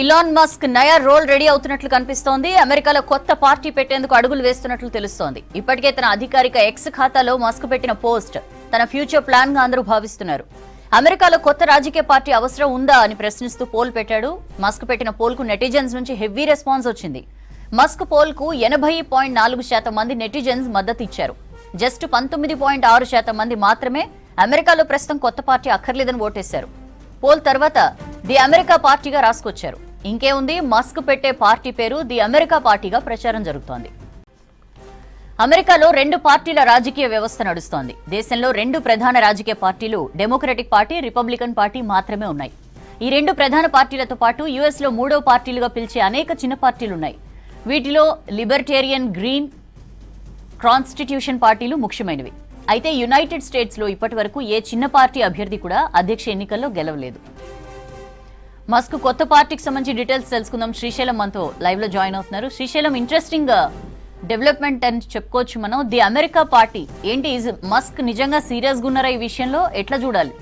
ఇలాన్ Musk నయా role ready అవుతున్నట్లు కనిపిస్తోంది. అమెరికాలో కొత్త పార్టీ పెట్టేందుకు అడుగులు వేస్తున్నట్లు తెలుస్తోంది. ఇప్పటికే తన అధికారిక ఎక్స్ ఖాతాలో మస్క్ పెట్టిన పోస్ట్ తన ఫ్యూచర్ ప్లాన్గా అందరూ భావిస్తున్నారు. అమెరికాలో కొత్త రాజకీయ పార్టీ అవసరం ఉందా అని ప్రశ్నిస్తూ పోల్ పెట్టాడు. మస్క్ పెట్టిన పోల్కు నెటిజన్స్ నుంచి హెవీ రెస్పాన్స్ వచ్చింది. మస్క్ పోల్కు ఎనభై పాయింట్ నాలుగు శాతం మంది నెటిజన్స్ మద్దతు ఇచ్చారు. జస్ట్ పంతొమ్మిది పాయింట్ ఆరు శాతం మంది మాత్రమే అమెరికాలో ప్రస్తుతం కొత్త పార్టీ అక్కర్లేదని ఓటేశారు. పోల్ తర్వాత ది అమెరికా పార్టీగా రాసుకొచ్చారు. ఇంకేముంది? మస్క్ పెట్టే పార్టీ పేరు ది అమెరికా పార్టీగా ప్రచారం జరుగుతోంది. అమెరికాలో రెండు పార్టీల రాజకీయ వ్యవస్థ నడుస్తోంది. దేశంలో రెండు ప్రధాన రాజకీయ పార్టీలు డెమోక్రటిక్ పార్టీ రిపబ్లికన్ పార్టీ మాత్రమే ఉన్నాయి. ఈ రెండు ప్రధాన పార్టీలతో పాటు యుఎస్లో మూడో పార్టీలుగా పిలిచే అనేక చిన్న పార్టీలున్నాయి. వీటిలో లిబర్టేరియన్ గ్రీన్ కాన్స్టిట్యూషన్ పార్టీలు ముఖ్యమైనవి. అయితే యునైటెడ్ స్టేట్స్లో ఇప్పటి వరకు ఏ చిన్న పార్టీ అభ్యర్థి కూడా అధ్యక్ష ఎన్నికల్లో గెలవలేదు. మస్క్ కొత్త పార్టీకి సంబంధించి డీటెయిల్స్ తెలుసుకుందాం. శ్రీశైలం మనతో లైవ్లో జాయిన్ అవుతున్నారు. శ్రీశైలం ఇంట్రెస్టింగ్ డెవలప్మెంట్ uh, అని చెప్పుకోవచ్చు మనం. ది అమెరికా పార్టీ ఏంటి మస్క్ నిజంగా సీరియస్గా ఉన్నారా ఈ విషయంలో? ఎట్లా చూడాలి?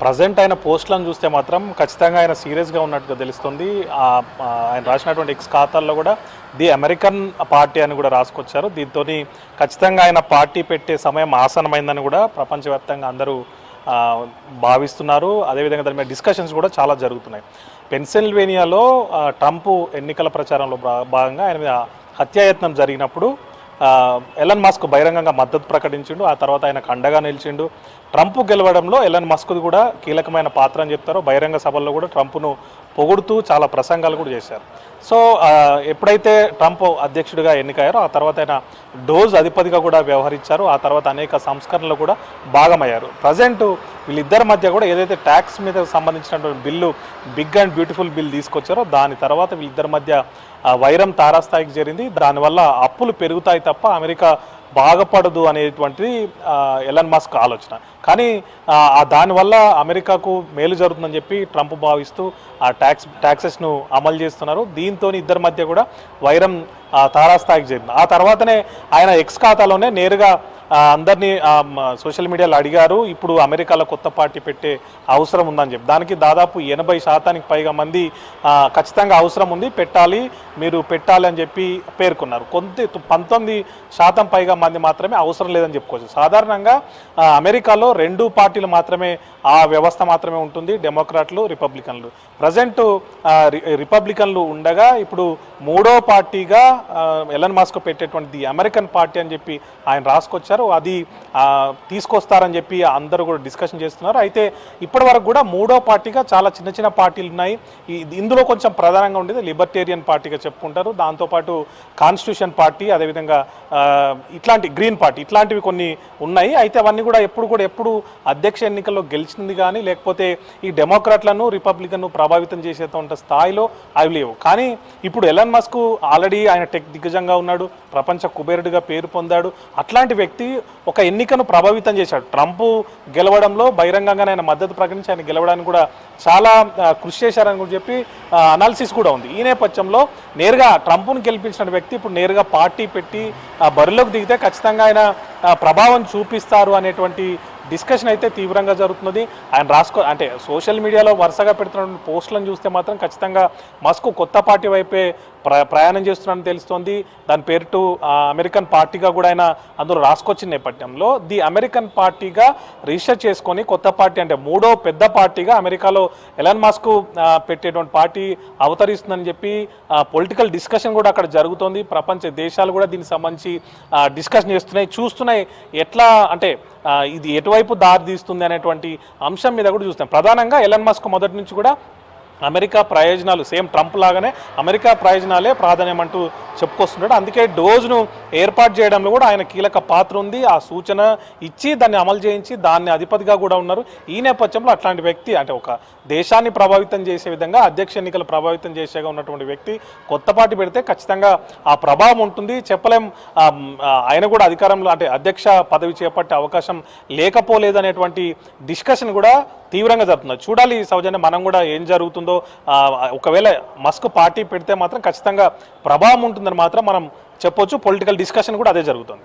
ప్రజెంట్ ఆయన పోస్టులను చూస్తే మాత్రం ఖచ్చితంగా ఆయన సీరియస్గా ఉన్నట్టుగా తెలుస్తుంది. ఆయన రాసినటువంటి ఎక్స్ ఖాతాల్లో కూడా ది అమెరికన్ పార్టీ అని కూడా రాసుకొచ్చారు. దీంతో ఖచ్చితంగా ఆయన పార్టీ పెట్టే సమయం ఆసనమైందని కూడా ప్రపంచవ్యాప్తంగా అందరూ భావిస్తున్నారు. అదేవిధంగా దాని మీద డిస్కషన్స్ కూడా చాలా జరుగుతున్నాయి. పెన్సిల్వేనియాలో ట్రంప్ ఎన్నికల ప్రచారంలో భా- భాగంగా ఆయన మీద హత్యాయత్నం జరిగినప్పుడు ఎలన్ మస్క్ బహిరంగంగా మద్దతు ప్రకటించిండు. ఆ తర్వాత ఆయనకు అండగా నిలిచిండు. ట్రంప్ గెలవడంలో ఎలన్ మస్క్ కూడా కీలకమైన పాత్ర అని చెప్తారు. బహిరంగ సభల్లో కూడా ట్రంప్ను పొగుడుతూ చాలా ప్రసంగాలు కూడా చేశారు. సో ఎప్పుడైతే ట్రంప్ అధ్యక్షుడిగా ఎన్నికయ్యారో ఆ తర్వాత ఆయన డోజ్ అధిపతిగా కూడా వ్యవహరించారు. ఆ తర్వాత అనేక సంస్కరణలు కూడా భాగమయ్యారు. ప్రజెంట్ వీళ్ళిద్దరి మధ్య కూడా ఏదైతే ట్యాక్స్ మీద సంబంధించినటువంటి bill big and beautiful bill తీసుకొచ్చారో దాని తర్వాత వీళ్ళిద్దరి మధ్య వైరం తారాస్థాయికి చేరింది. దానివల్ల అప్పులు పెరుగుతాయి తప్ప అమెరికా బాగపడదు అనేటువంటిది ఎలన్ మస్క్ ఆలోచన. కానీ దానివల్ల అమెరికాకు మేలు జరుగుతుందని చెప్పి ట్రంప్ భావిస్తూ ఆ ట్యాక్స్ ట్యాక్సెస్ను అమలు చేస్తున్నారు. దీంతో ఇద్దరి మధ్య కూడా వైరం ఆ, తారాస్థాయికి చేరింది. ఆ తర్వాతనే ఆయన ఎక్స్ ఖాతాలోనే నేరుగా అందరినీ సోషల్ మీడియాలో అడిగారు. ఇప్పుడు అమెరికాలో కొత్త పార్టీ పెట్టే అవసరం ఉందని చెప్పి. దానికి దాదాపు ఎనభై శాతానికి పైగా మంది ఖచ్చితంగా అవసరం ఉంది. పెట్టాలి మీరు పెట్టాలి అని చెప్పి పేర్కొన్నారు. కొంత పంతొమ్మిది శాతం పైగా మంది మాత్రమే అవసరం లేదని చెప్పుకోవచ్చు. సాధారణంగా అమెరికాలో రెండు పార్టీలు మాత్రమే ఆ వ్యవస్థ మాత్రమే ఉంటుంది డెమోక్రాట్లు రిపబ్లికన్లు. ప్రజెంట్ రిపబ్లికన్లు ఉండగా ఇప్పుడు మూడో పార్టీగా ఎలన్ మాస్క్ పెట్టేటువంటి ది అమెరికన్ పార్టీ అని చెప్పి ఆయన రాసుకొచ్చారు. అది తీసుకొస్తారని చెప్పి అందరూ కూడా డిస్కషన్ చేస్తున్నారు. అయితే ఇప్పటి వరకు కూడా మూడో పార్టీగా చాలా చిన్న చిన్న పార్టీలు ఉన్నాయి. ఇందులో కొంచెం ప్రధానంగా ఉండేది లిబర్టేరియన్ పార్టీగా చెప్పుకుంటారు. దాంతోపాటు కాన్స్టిట్యూషన్ పార్టీ అదేవిధంగా ఇట్లాంటి గ్రీన్ పార్టీ ఇట్లాంటివి కొన్ని ఉన్నాయి. అయితే అవన్నీ కూడా ఎప్పుడు కూడా ఎప్పుడు అధ్యక్ష ఎన్నికల్లో గెలిచింది కానీ లేకపోతే ఈ డెమోక్రాట్లను రిపబ్లికన్ను ప్రభావితం చేసేంత స్థాయిలో అవి లేవు. కానీ ఇప్పుడు ఎలన్ మస్క్ ఆల్రెడీ ఆయన టెక్ దిగ్గజంగా ఉన్నాడు ప్రపంచ కుబేరుడిగా పేరు పొందాడు. అట్లాంటి వ్యక్తి ఒక ఎన్నికను ప్రభావితం చేశాడు. ట్రంప్ గెలవడంలో బహిరంగంగా ఆయన మద్దతు ప్రకటించి ఆయన గెలవడానికి కూడా చాలా కృషి చేశారని కూడా చెప్పి అనాలిసిస్ కూడా ఉంది. ఈ నేపథ్యంలో నేరుగా ట్రంప్ను గెలిపించిన వ్యక్తి ఇప్పుడు నేరుగా పార్టీ పెట్టి ఆ, బరిలోకి దిగితే ఖచ్చితంగా ఆయన ప్రభావం చూపిస్తారు అనేటువంటి డిస్కషన్ అయితే తీవ్రంగా జరుగుతున్నది. ఆయన రాసుకో అంటే సోషల్ మీడియాలో వరుసగా పెడుతున్న పోస్టులను చూస్తే మాత్రం ఖచ్చితంగా మస్క్ కొత్త పార్టీ వైపే ప్ర ప్రయాణం చేస్తున్నాడని తెలుస్తోంది. దాని పేరు టు అమెరికన్ పార్టీగా కూడా ఆయన అందులో రాసుకొచ్చిన నేపథ్యంలో ది అమెరికన్ పార్టీగా రిజిస్టర్ చేసుకొని కొత్త పార్టీ అంటే మూడో పెద్ద పార్టీగా అమెరికాలో ఎలన్ మాస్క్ పెట్టేటువంటి పార్టీ అవతరిస్తుందని చెప్పి పొలిటికల్ డిస్కషన్ కూడా అక్కడ జరుగుతోంది. ప్రపంచ దేశాలు కూడా దీనికి సంబంధించి డిస్కషన్ చేస్తున్నాయి. చూస్తున్నాయి. ఎట్లా అంటే ఇది ఎటువైపు దారి తీస్తుంది అనేటువంటి అంశం మీద కూడా చూస్తాం ప్రధానంగా ఎలన్ మస్క్ మొదటి నుంచి కూడా అమెరికా ప్రయోజనాలు సేమ్ ట్రంప్ లాగానే అమెరికా ప్రయోజనాలే ప్రాధాన్యం అంటూ చెప్పుకొస్తున్నాడు అందుకే డోజ్ను ఏర్పాటు చేయడంలో కూడా ఆయన కీలక పాత్ర ఉంది. ఆ సూచన ఇచ్చి దాన్ని అమలు చేయించి దాన్ని అధిపతిగా కూడా ఉన్నారు. ఈ నేపథ్యంలో అట్లాంటి వ్యక్తి అంటే ఒక దేశాన్ని ప్రభావితం చేసే విధంగా అధ్యక్ష ఎన్నికలు ప్రభావితం చేసేగా ఉన్నటువంటి వ్యక్తి కొత్తపాటి పెడితే ఖచ్చితంగా ఆ ప్రభావం ఉంటుంది. చెప్పలేం ఆయన కూడా అధికారంలో అంటే అధ్యక్ష పదవి చేపట్టే అవకాశం లేకపోలేదు అనేటువంటి డిస్కషన్ కూడా తీవ్రంగా జరుగుతుంది చూడాలి సౌజన్య మనం కూడా ఏం జరుగుతుందో ఒకవేళ మస్క్ పార్టీ పెడితే మాత్రం ఖచ్చితంగా ప్రభావం ఉంటుందని మాత్రం మనం చెప్పొచ్చు. పొలిటికల్ డిస్కషన్ కూడా అదే జరుగుతుంది.